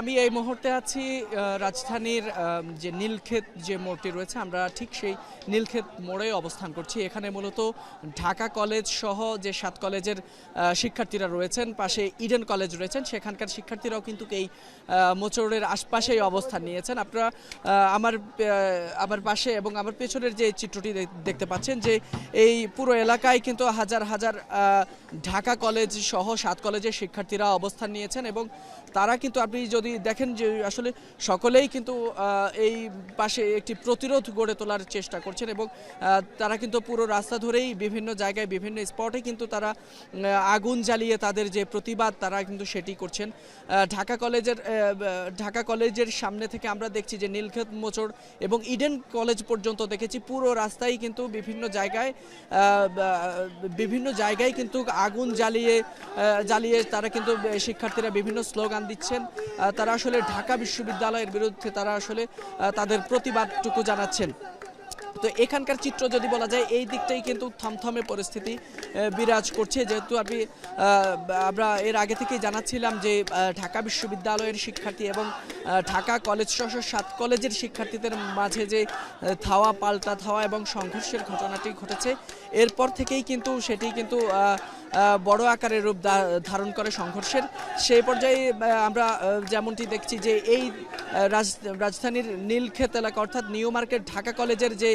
আমি এই মুহূর্তে আছি রাজধানীর যে নীলক্ষেত যে মোড়টি রয়েছে, আমরা ঠিক সেই নীলক্ষেত মোড়ে অবস্থান করছি। এখানে মূলত ঢাকা কলেজ সহ যে সাত কলেজের শিক্ষার্থীরা রয়েছেন, পাশে ইডেন কলেজ রয়েছেন, সেখানকার শিক্ষার্থীরাও কিন্তু এই মোচড়ের আশপাশেই অবস্থান নিয়েছেন। আপনারা আমার আমার পাশে এবং আমার পেছনের যে চিত্রটি দেখতে পাচ্ছেন যে এই পুরো এলাকায় কিন্তু হাজার হাজার ঢাকা কলেজ সহ সাত কলেজের শিক্ষার্থীরা অবস্থান নিয়েছেন এবং তারা কিন্তু আপনি যদি দেখেন যে আসলে সকলেই কিন্তু এই পাশে একটি প্রতিরোধ গড়ে তোলার চেষ্টা করছেন এবং তারা কিন্তু পুরো রাস্তা ধরেই বিভিন্ন জায়গায়, বিভিন্ন স্পটে কিন্তু তারা আগুন জ্বালিয়ে তাদের যে প্রতিবাদ, তারা কিন্তু সেটি করছেন। ঢাকা কলেজের ঢাকা কলেজের সামনে থেকে আমরা দেখছি যে নীলক্ষেত মোচড় এবং ইডেন কলেজ পর্যন্ত দেখেছি, পুরো রাস্তায় কিন্তু বিভিন্ন জায়গায় বিভিন্ন জায়গায় কিন্তু আগুন জ্বালিয়ে জ্বালিয়ে তারা কিন্তু শিক্ষার্থীরা বিভিন্ন স্লোগান দিচ্ছেন। তারা আসলে ঢাকা বিশ্ববিদ্যালয়ের বিরুদ্ধে তারা আসলে তাদের প্রতিবাদটুকু জানাচ্ছেন। তো এখানকার চিত্র যদি বলা যায়, এই দিকটাই কিন্তু থমথমে পরিস্থিতি বিরাজ করছে। যেহেতু আমি আমরা এর আগে থেকেই জানাচ্ছিলাম যে ঢাকা বিশ্ববিদ্যালয়ের শিক্ষার্থী এবং ঢাকা কলেজ সহ সাত কলেজের শিক্ষার্থীদের মাঝে যে ধাওয়া, পাল্টা ধাওয়া এবং সংঘর্ষের ঘটনাটি ঘটেছে এরপর থেকেই কিন্তু সেটি কিন্তু বড় আকারের রূপ ধারণ করে সংঘর্ষের। সেই পর্যায়ে আমরা যেমনটি দেখছি যে এই রাজ- রাজধানীর নীলক্ষেত এলাকা অর্থাৎ নিউ মার্কেট ঢাকা কলেজের যে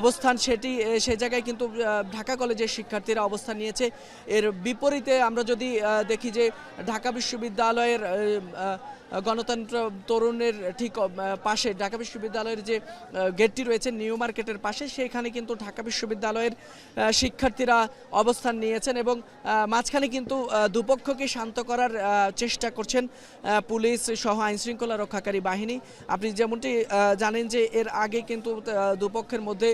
অবস্থান সেটি সে জায়গায় কিন্তু ঢাকা কলেজের শিক্ষার্থীরা অবস্থান নিয়েছে। এর বিপরীতে আমরা যদি দেখি যে ঢাকা বিশ্ববিদ্যালয়ের গণতন্ত্র তরুণের ঠিক পাশে ঢাকা বিশ্ববিদ্যালয়ের যে গেটটি রয়েছে নিউ মার্কেটের পাশে, সেখানে কিন্তু ঢাকা বিশ্ববিদ্যালয়ের শিক্ষার্থীরা অবস্থান নিয়েছেন এবং মাঝখানে কিন্তু দুপক্ষকে শান্ত করার চেষ্টা করছেন পুলিশ সহ আইন শৃঙ্খলা রক্ষাকারী বাহিনী। আপনি যেমনটি জানেন যে এর আগে কিন্তু দুপক্ষের মধ্যে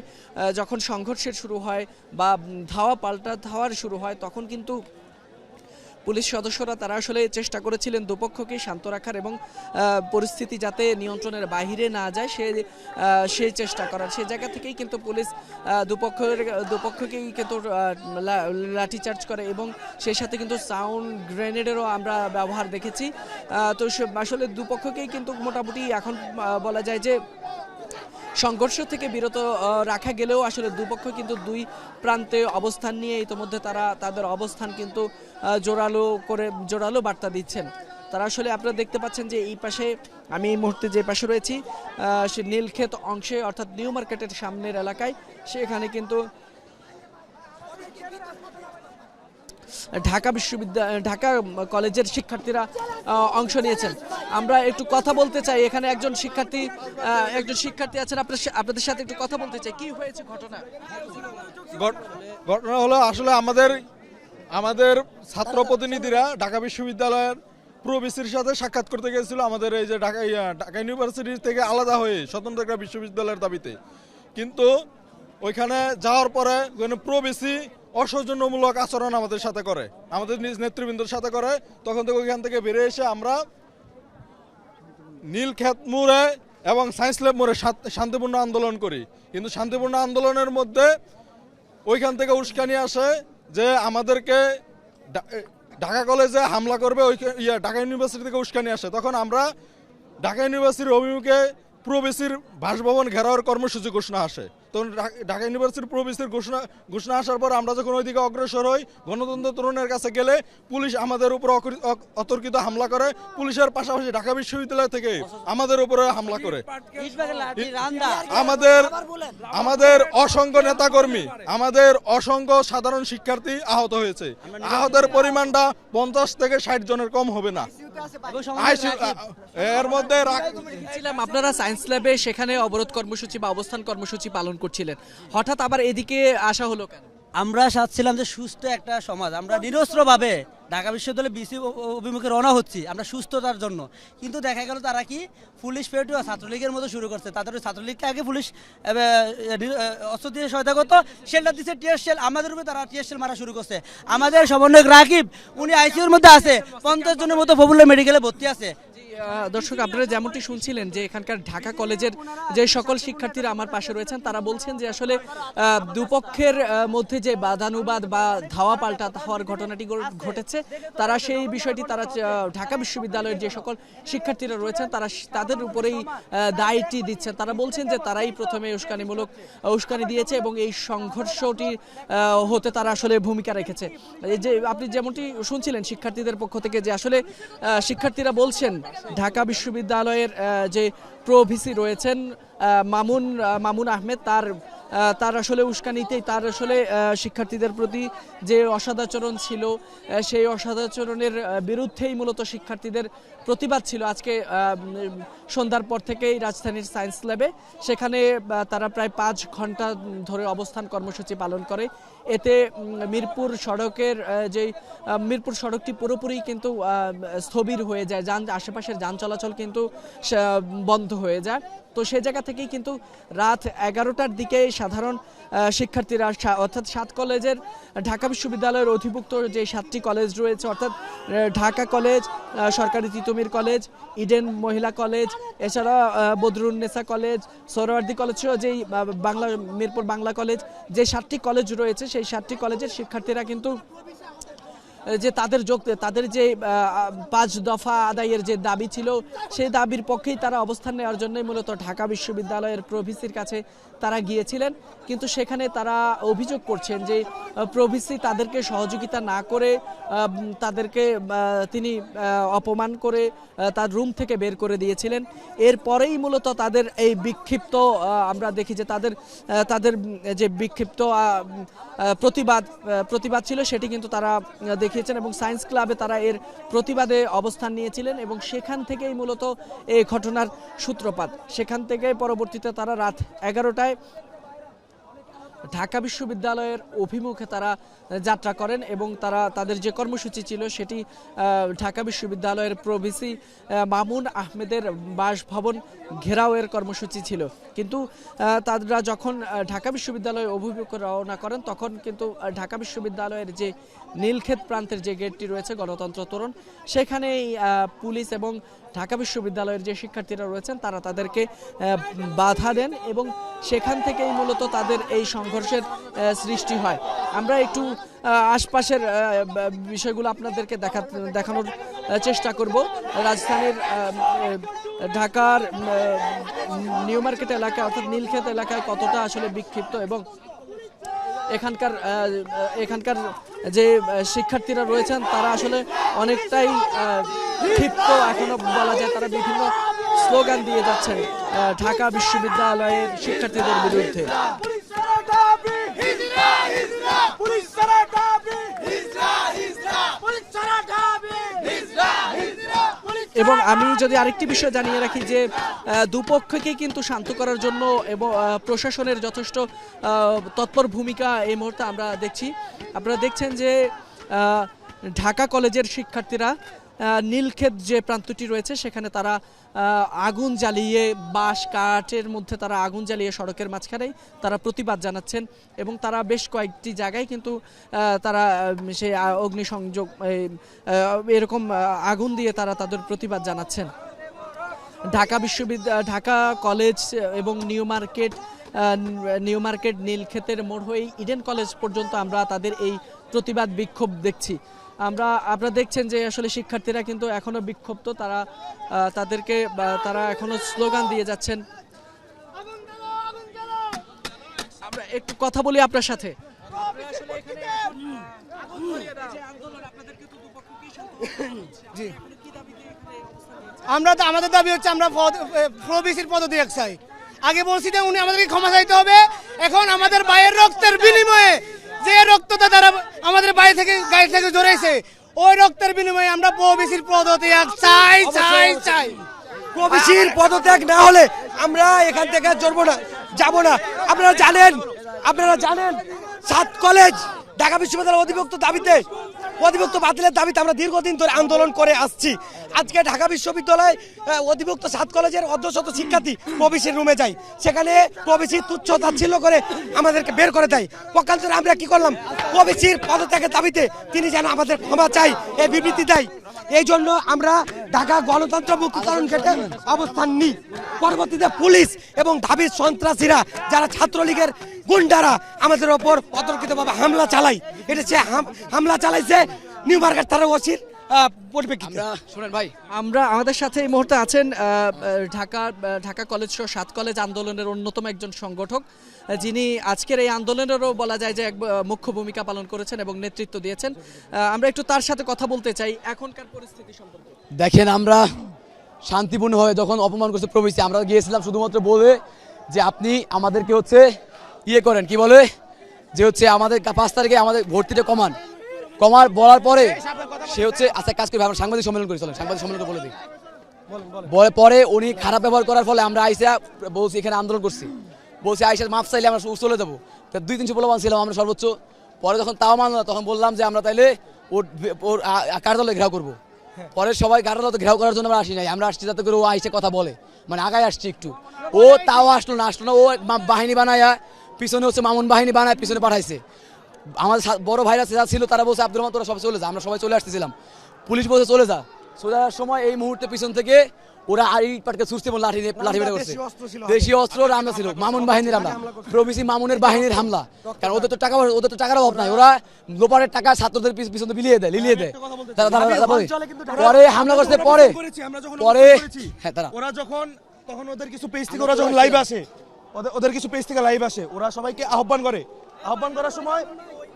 যখন সংঘর্ষের শুরু হয় বা ধাওয়া পাল্টা ধাওয়ার শুরু হয়, তখন কিন্তু পুলিশ সদস্যরা তারা আসলে চেষ্টা করেছিলেন দুপক্ষকে শান্ত রাখার এবং পরিস্থিতি যাতে নিয়ন্ত্রণের বাইরে না যায়, সে সেই চেষ্টা করার। সেই জায়গা থেকেই কিন্তু পুলিশ দুপক্ষের, দুপক্ষকেই কিন্তু লাঠিচার্জ করে এবং সেই সাথে কিন্তু সাউন্ড গ্রেনেডেরও আমরা ব্যবহার দেখেছি। তো আসলে দুপক্ষকেই কিন্তু মোটামুটি এখন বলা যায় যে সংঘর্ষ থেকে বিরত রাখা গেলেও আসলে দুপক্ষ কিন্তু দুই প্রান্তে অবস্থান নিয়ে ইতোমধ্যে তারা তাদের অবস্থান কিন্তু জোরালো করে, জোরালো বার্তা দিচ্ছেন। তারা আসলে আপনারা দেখতে পাচ্ছেন যে এই পাশে আমি এই মুহূর্তে যে পাশে রয়েছি সে নীলক্ষেত অংশে অর্থাৎ নিউ মার্কেটের সামনের এলাকায়, সেখানে কিন্তু ঢাকা বিশ্ববিদ্যালয় ঢাকা কলেজের শিক্ষার্থীরা অংশ নিয়েছেন। আমরা একটু কথা বলতে চাই। এখানে একজন শিক্ষার্থী একজন শিক্ষার্থী আছেন। আপনার আপনাদের সাথে একটু কথা বলতে চাই। কি হয়েছে ঘটনা? ঘটনা হলো আসলে আমাদের আমাদের ছাত্র প্রতিনিধিরা ঢাকা বিশ্ববিদ্যালয়ের প্রবিসির সাথে সাক্ষাৎ করতে গিয়েছিল আমাদের এই যে ঢাকা ঢাকা ইউনিভার্সিটি থেকে আলাদা হয়ে স্বতন্ত্র একটা বিশ্ববিদ্যালয়ের দাবিতে। কিন্তু ওইখানে যাওয়ার পরে প্রবেশি অসৌজন্যমূলক আচরণ আমাদের সাথে করে। আমাদের নিজ নেতৃবৃন্দর সাথে করে। তখন থেকে ওইখান থেকে বেরিয়ে এসে আমরা নীলক্ষেত মোড়ে এবং সায়েন্স ল্যাব মোড়ে শান্তিপূর্ণ আন্দোলন করি। কিন্তু শান্তিপূর্ণ আন্দোলনের মধ্যে ওইখান থেকে উস্কানি আসে যে আমাদেরকে ঢাকা কলেজে হামলা করবে ওই ইয়া, ঢাকা ইউনিভার্সিটি থেকে উস্কানি আসে। তখন আমরা ঢাকা ইউনিভার্সিটির অভিমুখে প্রবেশির বাসভবন ঘেরাওয়ার কর্মসূচি ঘোষণা আসে। তখন ঢাকা ইউনিভার্সিটির প্রবেশের ঘোষণা ঘোষণা আসার পর আমরা যখন ওইদিকে অগ্রসর হই, গণতন্ত্র তরুণের কাছে গেলে পুলিশ আমাদের উপর অতর্কিত হামলা করে। পুলিশের পাশাপাশি ঢাকা বিশ্ববিদ্যালয় থেকে আমাদের উপরে হামলা করে। আমাদের আমাদের অসংখ্য নেতাকর্মী, আমাদের অসংখ্য সাধারণ শিক্ষার্থী আহত হয়েছে। আহতের পরিমাণটা পঞ্চাশ থেকে ষাট জনের কম হবে না। এর মধ্যে আপনারা সায়েন্স ল্যাবে সেখানে অবরোধ কর্মসূচি বা অবস্থান কর্মসূচি পালন করছিলেন। হঠাৎ আবার এদিকে আসা হলো কেন? আমরা চাচ্ছিলাম যে সুস্থ একটা সমাজ। আমরা নিরস্ত্রভাবে ঢাকা বিশ্ববিদ্যালয়ে বিসি অভিমুখে রওনা হচ্ছি, আমরা সুস্থতার জন্য। কিন্তু দেখা গেল তারা কি পুলিশ পেটু ছাত্রলীগের মতো শুরু করছে। তাদের ছাত্রলীগকে আগে পুলিশ অস্ত্র দিয়ে সহায়তা করতো। শেলটা দিচ্ছে টিয়ার শেল। আমাদের উপরে তারা টিয়ার শেল মারা শুরু করছে। আমাদের সমন্বয়ক রাকিব, উনি আইসিউর মধ্যে আছে। পঞ্চাশ জনের মতো ফবুল্লা মেডিকেলে ভর্তি আছে। দর্শক, আপনারা যেমনটি শুনছিলেন যে এখানকার ঢাকা কলেজের যে সকল শিক্ষার্থীরা আমার পাশে রয়েছেন, তারা বলছেন যে আসলে দুপক্ষের মধ্যে যে বাদানুবাদ বা ধাওয়া পাল্টা হওয়ার ঘটনাটি ঘটেছে, তারা সেই বিষয়টি, তারা ঢাকা বিশ্ববিদ্যালয়ের যে সকল শিক্ষার্থীরা রয়েছেন, তারা তাদের উপরেই দায়টি দিচ্ছেন। তারা বলছেন যে তারাই প্রথমে উস্কানিমূলক উস্কানি দিয়েছে এবং এই সংঘর্ষটি হতে তারা আসলে ভূমিকা রেখেছে। এই যে, আপনি যেমনটি শুনছিলেন শিক্ষার্থীদের পক্ষ থেকে যে আসলে শিক্ষার্থীরা বলছেন ঢাকা বিশ্ববিদ্যালয়ের যে প্রভিসি রয়েছেন মামুন মামুন আহমেদ তার তার আসলে উস্কানিতেই, তার আসলে শিক্ষার্থীদের প্রতি যে অসদাচরণ ছিল সেই অসদাচরণের বিরুদ্ধেই মূলত শিক্ষার্থীদের প্রতিবাদ ছিল। আজকে সন্ধ্যার পর থেকেই রাজধানীর সায়েন্স ল্যাবে, সেখানে তারা প্রায় পাঁচ ঘণ্টা ধরে অবস্থান কর্মসূচি পালন করে। এতে মিরপুর সড়কের যে মিরপুর সড়কটি পুরোপুরি কিন্তু স্থবির হয়ে যায়। যান, আশেপাশের যান চলাচল কিন্তু বন্ধ হয়ে যায়। তো সে জায়গা থেকেই কিন্তু রাত এগারোটার দিকে সাধারণ শিক্ষার্থীরা অর্থাৎ সাত কলেজের, ঢাকা বিশ্ববিদ্যালয়ের অধিভুক্ত যে সাতটি কলেজ রয়েছে, অর্থাৎ ঢাকা কলেজ সরকারি তিতুমির কলেজ, ইডেন মহিলা কলেজ, এছাড়া বদরুন্নেসা কলেজ সোহরাওয়ার্দী কলেজ যেই বাংলা, মিরপুর বাংলা কলেজ, যে সাতটি কলেজ রয়েছে, সেই সাতটি কলেজের শিক্ষার্থীরা কিন্তু যে তাদের যোগ তাদের যে পাঁচ দফা আদায়ের যে দাবি ছিল সেই দাবির পক্ষেই তারা অবস্থান নেওয়ার জন্যই মূলত ঢাকা বিশ্ববিদ্যালয়ের প্রভিসির কাছে তারা গিয়েছিলেন। কিন্তু সেখানে তারা অভিযোগ করছেন যে প্রভিসি তাদেরকে সহযোগিতা না করে তাদেরকে তিনি অপমান করে তার রুম থেকে বের করে দিয়েছিলেন। এরপরেই মূলত তাদের এই বিক্ষিপ্ত আমরা দেখি যে তাদের তাদের যে বিক্ষিপ্ত প্রতিবাদ প্রতিবাদ ছিল সেটি কিন্তু তারা আহ, দেখিয়েছেন এবং সায়েন্স ক্লাবে তারা এর প্রতিবাদে অবস্থান নিয়েছিলেন এবং সেখান থেকেই মূলত এই ঘটনার সূত্রপাত। সেখান থেকে পরবর্তীতে তারা রাত এগারোটায় ঢাকা বিশ্ববিদ্যালয়ের অভিমুখে তারা যাত্রা করেন এবং তারা তাদের যে কর্মসূচি ছিল সেটি ঢাকা বিশ্ববিদ্যালয়ের প্রভিসি মামুন আহমেদের বাসভবন ঘেরাওয়ের কর্মসূচি ছিল। কিন্তু তারা যখন ঢাকা বিশ্ববিদ্যালয়ে অভিমুখে রওনা করেন, তখন কিন্তু ঢাকা বিশ্ববিদ্যালয়ের যে নীলক্ষেত প্রান্তের যে গেটটি রয়েছে, গণতন্ত্র তোরণ, সেখানেই পুলিশ এবং ঢাকা বিশ্ববিদ্যালয়ের যে শিক্ষার্থীরা রয়েছেন, তারা তাদেরকে বাধা দেন এবং সেখান থেকেই মূলত তাদের এই সংঘর্ষের সৃষ্টি হয়। আমরা একটু আশপাশের বিষয়গুলো আপনাদেরকে দেখা, দেখানোর চেষ্টা করব। রাজধানীর ঢাকার নিউ মার্কেট এলাকা অর্থাৎ নীলক্ষেত এলাকায় কতটা আসলে বিক্ষিপ্ত এবং এখানকার এখানকার যে শিক্ষার্থীরা রয়েছেন, তারা আসলে অনেকটাই ক্ষিপ্ত, এখনও বলা যায় তারা বিভিন্ন স্লোগান দিয়ে যাচ্ছেন ঢাকা বিশ্ববিদ্যালয়ের শিক্ষার্থীদের বিরুদ্ধে। এবং আমি যদি আরেকটি বিষয় জানিয়ে রাখি যে দুপক্ষকে কিন্তু শান্ত করার জন্য এবং প্রশাসনের যথেষ্ট তৎপর ভূমিকা এই মুহূর্তে আমরা দেখছি। আপনারা দেখছেন যে ঢাকা কলেজের শিক্ষার্থীরা নীলক্ষেত যে প্রান্তটি রয়েছে, সেখানে তারা আগুন জ্বালিয়ে বাঁশ, কাঠের মধ্যে তারা আগুন জ্বালিয়ে সড়কের মাঝখানেই তারা প্রতিবাদ জানাচ্ছেন এবং তারা বেশ কয়েকটি জায়গায় কিন্তু তারা সেই অগ্নিসংযোগ এরকম আগুন দিয়ে তারা তাদের প্রতিবাদ জানাচ্ছেন। ঢাকা বিশ্ববিদ্যালয় ঢাকা কলেজ এবং নিউ মার্কেট নিউ মার্কেট নীলক্ষেতের মোড় হয়ে ইডেন কলেজ পর্যন্ত আমরা তাদের এই প্রতিবাদ বিক্ষোভ দেখছি। আমরা, আপনারা দেখছেন যে আসলে শিক্ষার্থীরা কিন্তু এখনও বিক্ষুব্ধ। তারা তাদেরকে তারা এখনও স্লোগান দিয়ে যাচ্ছেন। আমরা একটু কথা বলি আপনার সাথে। জি। আমরা তো, আমাদের দাবি হচ্ছে আমরা প্রবিসির পদ্ধতি এক চাই। আগে বলছি যে উনি আমাদেরকে ক্ষমা চাইতে হবে। এখন আমাদের বাইরের রক্তের বিনিময়ে যে রক্তটা তারা আমাদের বাড়ি থেকে গাড়ি থেকে জড়াইছে ওই রক্তের বিনিময়ে আমরা প্রবিসির পদত্যাগ এক চাই চাই চাই। প্রবেশীর পদত্যাগ না হলে আমরা এখান থেকে চলবো না যাব না। আপনারা জানেন আপনারা জানেন সাত কলেজ ঢাকা বিশ্ববিদ্যালয়ের অধিভুক্ত দাবিতে, অধিভুক্ত বাতিলের দাবিতে আমরা দীর্ঘদিন ধরে আন্দোলন করে আসছি। আজকে ঢাকা বিশ্ববিদ্যালয় অধিভুক্ত সাত কলেজের অর্ধশত শিক্ষার্থী প্রবেশের রুমে যায়। সেখানে প্রবেশী তুচ্ছ তাচ্ছিল্য করে আমাদেরকে বের করে দেয়। পক্ষান্তরে আমরা কি করলাম? প্রবেশীর পদত্যাগের দাবিতে তিনি যেন আমাদের ক্ষমা চাই এই বিবৃতি দেয়। এই জন্য আমরা ঢাকা গণতন্ত্র মুক্তিকরণ গেটে অবস্থান নিই। পরবর্তীতে পুলিশ এবং ধাবির সন্ত্রাসীরা, যারা ছাত্রলীগের গুন্ডারা আমাদের ওপর অতর্কিতভাবে হামলা চালায়। এটা সে হামলা চালাইছে নিউ মার্কেট থানার ওসির পরিপ্রেক্ষিতে। শুনেন ভাই আমরা আমাদের সাথে এই মুহূর্তে আছেন ঢাকা ঢাকা কলেজ সহ সাত কলেজ আন্দোলনের অন্যতম একজন সংগঠক যিনি আজকের এই আন্দোলনেরও বলা যায় যে এক মুখ্য ভূমিকা পালন করেছেন এবং নেতৃত্ব দিয়েছেন। আমরা একটু তার সাথে কথা বলতে চাই এখনকার পরিস্থিতি সম্পর্কে। দেখেন আমরা শান্তিপূর্ণভাবে যখন অপমান করছে প্রবেশে আমরা গিয়েছিলাম শুধুমাত্র বলে যে আপনি আমাদেরকে হচ্ছে ইয়ে করেন, কি বলে? যে হচ্ছে আমাদের পাঁচ তারিখে আমাদের ভর্তিটা কমান। কমার বলার পরে সে হচ্ছে আচ্ছা কাজ করবে আমরা সাংবাদিক সম্মেলন করি, চলেন, সাংবাদিক সম্মেলন বলে দিই। বলে পরে উনি খারাপ ব্যবহার করার ফলে আমরা আইসা বলছি, এখানে আন্দোলন করছি। বলছি, আইসা মাপ চাইলে আমরা চলে যাব। তা দুই, তিনশো পোলাবান ছিলাম আমরা সর্বোচ্চ। পরে যখন তাও মানলো তখন বললাম যে আমরা তাইলে ওর ওর কার্যালয়ে ঘেরাও করব। পরে সবাই কার্যালয়ে ঘেরাও করার জন্য আমরা আসি নাই। আমরা আসছি যাতে করে ও আইসে কথা বলে। মানে আগায় আসছি একটু। ও তাও আসলো না আসলো না। ও বাহিনী বানায়া পিছনে হচ্ছে মামুন বাহিনী বানায় পিছনে পাঠাইছে। আমাদের বড় ভাইরা যারা ছিল তারা বলছে আব্দুল রহমান তোরা সবাই চলে যা আমরা সবাই চলে আসতেছিলাম। পুলিশ বলছে চলে যা। চলে যাওয়ার সময় এই মুহূর্তে পিছন থেকে ওরা আর ইট পাটকে ছুটছে এবং লাঠি লাঠি বেড়ে করছে। দেশি অস্ত্র হামলা ছিল মামুন বাহিনীর হামলা। প্রবিসি মামুনের বাহিনীর হামলা। কারণ ওদের তো টাকা ওদের তো টাকার অভাব নাই। ওরা লোপারের টাকা ছাত্রদের পিছ- পিছনে বিলিয়ে দেয় লিলিয়ে দেয়। পরে হামলা করছে পরে পরে হ্যাঁ তারা ওরা যখন তখন ওদের কিছু পেজ থেকে ওরা যখন লাইভ আসে ওদের কিছু পেজ থেকে লাইভ আসে। ওরা সবাইকে আহ্বান করে। আহ্বান করার সময়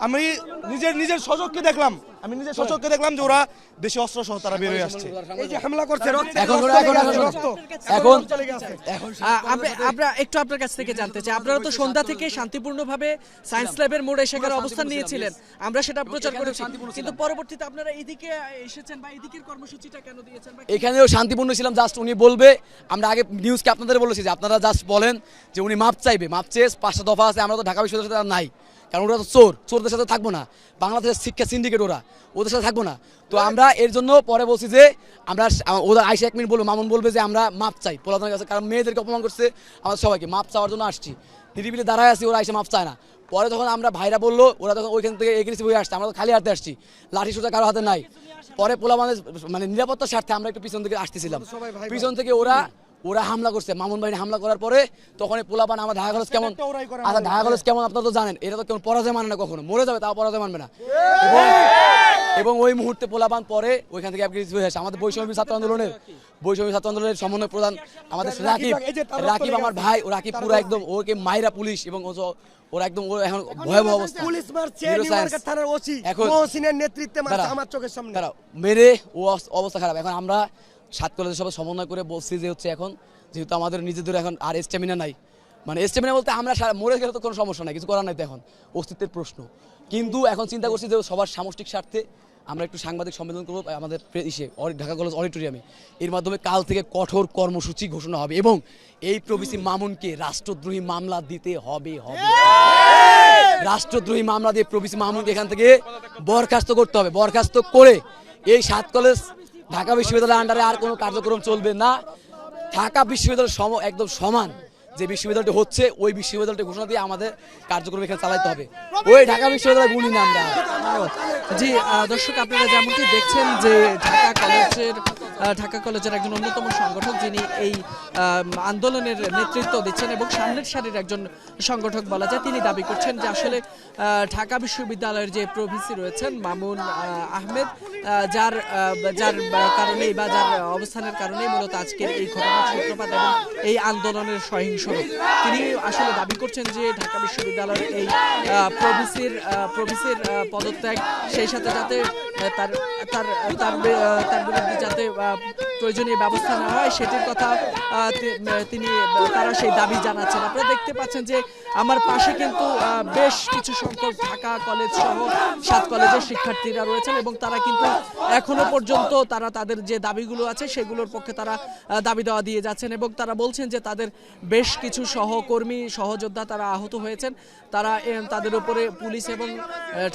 আমি নিজের নিজের সচককে দেখলাম। আমি নিজের সচককে দেখলাম যে ওরা দেশে অস্ত্র সহ তারা বের হয়ে আসছে। এই যে হামলা করছে রক্ত এখন ওরা এখন এখন এখন এখন আপনি- আমরা একটু আপনার কাছ থেকে জানতে চাই। আপনারা তো সন্ধ্যা থেকে শান্তিপূর্ণভাবে সায়েন্স ল্যাবের মোড়ে সেখানে অবস্থান নিয়েছিলেন। আমরা সেটা প্রচার করেছি। কিন্তু পরবর্তীতে আপনারা এদিকে এসেছেন বা এদিকের কর্মসূচিটা কেন দিয়েছেন বা এখানেও শান্তিপূর্ণ ছিলাম জাস্ট উনি বলবে। আমরা আগে নিউজকে আপনাদের বলেছি যে আপনারা জাস্ট বলেন যে উনি মাপ চাইবে। মাপ চেয়ে পাঁচটা দফা আছে আমরা তো ঢাকা বিশ্ববিদ্যালয়ের সাথে নাই। কারণ ওরা তো চোর। চোরদের সাথে থাকব না। বাংলাদেশের শিক্ষা সিন্ডিকেট ওরা। ওদের সাথে থাকব না। তো আমরা এর জন্য পরে বলছি যে আমরা ওদের আইসে এক মিনিট বলব মামুন বলবে যে আমরা মাপ চাই পোলাদানের কাছে। কারণ মেয়েদেরকে অপমান করছে আমাদের সবাইকে। মাপ চাওয়ার জন্য আসছি। নিরিবিলি দাঁড়ায় আছি ওরা আইসে মাপ চায় না। পরে যখন আমরা ভাইরা বলল ওরা তখন ওইখান থেকে এগ্রেসিভ হয়ে আসছে আমরা তো খালি হাতে আসছি। লাঠি সোজা কারও হাতে নাই। পরে পোলা মানে মানে নিরাপত্তার স্বার্থে আমরা একটু পিছন থেকে আসতেছিলাম। পিছন থেকে ওরা ওরা হামলা করছে। মামুন বাহিনী হামলা করার পরে তখন পোলাপান আমার ঢাকা কলেজ কেমন আচ্ছা ঢাকা কলেজ কেমন আপনারা তো জানেন। এটা তো কেমন পরাজয় মানে না কখনো। মরে যাবে তাও পরাজয় মানবে না। এবং ওই মুহূর্তে পোলাপান পরে ওইখান থেকে aggressive হয়ে আসে। আমাদের বৈষম্য ছাত্র আন্দোলনের বৈষম্য ছাত্র আন্দোলনের সমন্বয় প্রধান আমাদের রাকিব রাকিব। আমার ভাই। ও রাকিব পুরো একদম ওকে মাইরা পুলিশ এবং ও ওরা একদম ওর এখন ভয়াবহ অবস্থা। পুলিশ মারছে Zero নিউ science। মার্কেট থানার ওসি মহসিনের নেতৃত্বে মারছে আমার চোখের সামনে। মেরে ও অবস্থা খারাপ। এখন আমরা সাত কলেজের সবাই সমন্বয় করে বলছি যে হচ্ছে এখন, যেহেতু আমাদের নিজেদের এখন আর স্ট্যামিনা নাই। মানে স্ট্যামিনা বলতে আমরা মরে গেলে তো কোনো সমস্যা নাই, কিছু করার নাই তো এখন, অস্তিত্বের প্রশ্ন। কিন্তু এখন চিন্তা করছি যে সবার সামষ্টিক স্বার্থে আমরা একটু সাংবাদিক সম্মেলন করব, আমাদের ইসে ঢাকা কলেজ অডিটোরিয়ামে এর মাধ্যমে কাল থেকে কঠোর কর্মসূচি ঘোষণা হবে এবং এই প্রবিসি মামুনকে রাষ্ট্রদ্রোহী মামলা দিতে হবে হবে। রাষ্ট্রদ্রোহী মামলা দিয়ে প্রবিসি মামুনকে এখান থেকে বরখাস্ত করতে হবে। বরখাস্ত করে এই সাত কলেজ ঢাকা বিশ্ববিদ্যালয়ের আন্ডারে আর কোনো কার্যক্রম চলবে না। ঢাকা বিশ্ববিদ্যালয় সম একদম সমান। যে বিশ্ববিদ্যালয়টি হচ্ছে ওই বিশ্ববিদ্যালয়টি ঘোষণা দিয়ে আমাদের কার্যক্রম এখানে চালাতে হবে। ওই ঢাকা বিশ্ববিদ্যালয় গুণী না আমরা। জি দর্শক আপনারা যেমনটি দেখছেন যে ঢাকা কলেজের ঢাকা কলেজের একজন অন্যতম সংগঠক যিনি এই আন্দোলনের নেতৃত্ব দিচ্ছেন এবং সামনের সারির একজন সংগঠক বলা যায় তিনি দাবি করছেন যে আসলে ঢাকা বিশ্ববিদ্যালয়ের যে প্রভিসি রয়েছেন মামুন আহ, আহমেদ আহ, যার যার কারণেই বা যার অবস্থানের কারণেই মূলত আজকের এই ঘটনার সূত্রপাত এবং এই আন্দোলনের সহিংস রূপ তিনি আসলে দাবি করছেন যে ঢাকা বিশ্ববিদ্যালয়ের এই প্রভিসির প্রভিসির পদত্যাগ সেই সাথে যাতে তার তার তার বিরুদ্ধে যাতে প্রয়োজনীয় ব্যবস্থা নেওয়া হয় সেটির কথা তিনি তারা সেই দাবি জানাচ্ছেন। আপনারা দেখতে পাচ্ছেন যে আমার পাশে কিন্তু বেশ কিছু সংখ্যক ঢাকা কলেজ সহ সাত কলেজের শিক্ষার্থীরা রয়েছেন এবং তারা কিন্তু এখনও পর্যন্ত তারা তাদের যে দাবিগুলো আছে সেগুলোর পক্ষে তারা দাবি দেওয়া দিয়ে যাচ্ছেন এবং তারা বলছেন যে তাদের বেশ কিছু সহকর্মী সহযোদ্ধা তারা আহত হয়েছেন। তারা তাদের উপরে পুলিশ এবং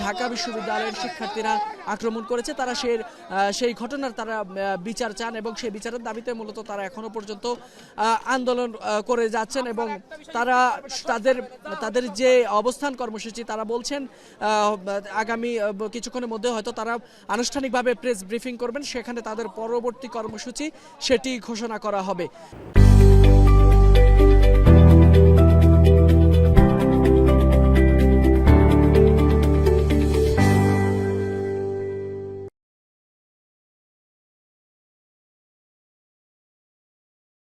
ঢাকা বিশ্ববিদ্যালয়ের শিক্ষার্থীরা আক্রমণ করেছে। তারা আহ, সেই ঘটনার তারা বিচার চান এবং সেই বিচারের দাবিতে মূলত তারা এখনও পর্যন্ত আন্দোলন করে যাচ্ছেন এবং তারা তাদের তাদের যে অবস্থান কর্মসূচি, তারা বলছেন আগামী কিছুক্ষণের মধ্যে হয়তো তারা আনুষ্ঠানিকভাবে প্রেস ব্রিফিং করবেন, সেখানে তাদের পরবর্তী কর্মসূচি সেটি ঘোষণা করা হবে।